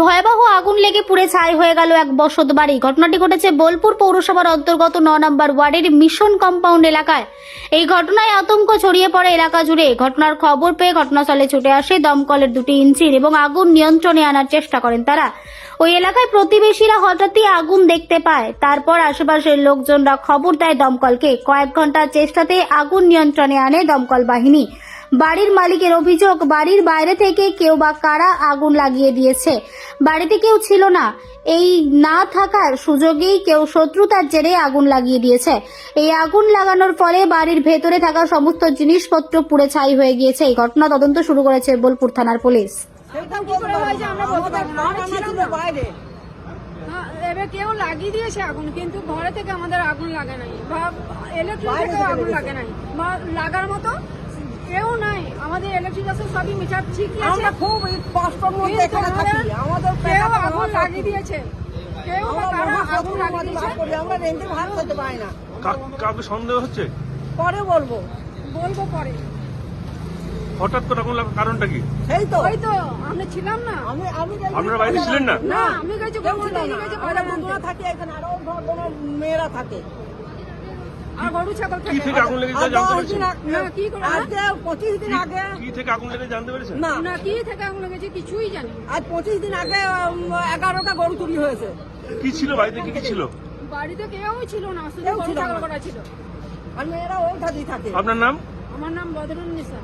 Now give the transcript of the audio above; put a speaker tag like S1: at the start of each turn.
S1: ভয়াবহ আগুন লেগে পুড়ে ছাই হয়ে গেল এক বসত বাড়ি। ঘটনাটি ঘটেছে বোলপুর পৌরসভার অন্তর্গত ন নম্বর ওয়ার্ডের মিশন কম্পাউন্ড এলাকায়। এই ঘটনায় আতঙ্ক ছড়িয়ে পড়ে এলাকা জুড়ে। ঘটনার খবর পেয়ে ঘটনাস্থলে ছুটে আসে দমকলের দুটি ইঞ্জিন এবং আগুন নিয়ন্ত্রণে আনার চেষ্টা করেন তারা। ওই এলাকায় প্রতিবেশীরা হঠাৎই আগুন দেখতে পায়। তারপর আশেপাশের লোকজনরা খবর দেয় দমকলকে। কয়েক ঘণ্টার চেষ্টাতে আগুন নিয়ন্ত্রণে আনে দমকল বাহিনী। বাড়ির মালিকের অভিযোগ বাড়ির বাইরে থেকে কেউ বা কারা আগুন লাগিয়ে দিয়েছে? বাড়িতে কেউ ছিল না। এই না থাকার সুযোগেই কেউ শত্রুতার জেরে আগুন লাগিয়ে দিয়েছে। এই আগুন লাগানোর ফলে বাড়ির ভেতরে থাকা সমস্ত জিনিসপত্র পুড়ে ছাই হয়ে গিয়েছে। এই ঘটনা তদন্ত শুরু করেছে বোলপুর থানার পুলিশ।
S2: এবার কেউ লাগিয়ে দিয়েছে আগুন কিন্তু ঘরে থেকে আমাদের আগুন লাগে নাই। বা ইলেকট্রিক আগুন লাগে নাই। বা লাগার মতো কেউ নাই। আমাদের ইলেকট্রিক আছে সবই মিটার ঠিকই আছে।
S3: আমরা খুব কষ্টের মধ্যে এখানে থাকি।
S2: আমাদের কেউ আগুন লাগিয়ে দিয়েছে। কেউ
S3: আমরা
S2: আগুন লাগিয়ে দিয়েছে।
S3: আমরা রেন্টে ভাত খেতে পাই না।
S4: কা- কাউকে সন্দেহ হচ্ছে?
S3: পরে বলব।
S2: বলব পরে।
S4: হঠাৎ করে আগুন লাগার কারণটা কি?
S3: সেই তো।
S2: ওই তো আমরা ছিলাম না।
S3: আমি আমি
S4: আপনারা বাইরে ছিলেন না?
S2: না আমি গেছি
S3: ছিল
S2: গেছি
S3: আমরা বন্ধুরা থাকি এখানে আরও ধর মেয়েরা থাকে।
S2: গরু ছাগল
S4: কি
S2: থেকে
S4: আগুন লেগেছে জানতে পেরেছেন?
S2: না, কি করে?
S3: আজকে পঁচিশ দিন আগে
S4: কি থেকে আগুন লেগে জানতে পেরেছেন?
S3: না
S2: না কি থেকে আগুন লেগেছে কিছুই জানি না।
S3: আজ পঁচিশ দিন আগে উম, এগারোটা গরু চুরি হয়েছে।
S4: কি ছিল বাড়িতে? কি কি ছিল?
S2: বাড়িতে কেউ ছিল না শুধু গরু
S3: ছিল
S2: ছাগল করা ছিল।
S3: আর মেয়েরা ওই থাকে।
S4: আপনার নাম?
S2: আমার নাম বদরুন নিসা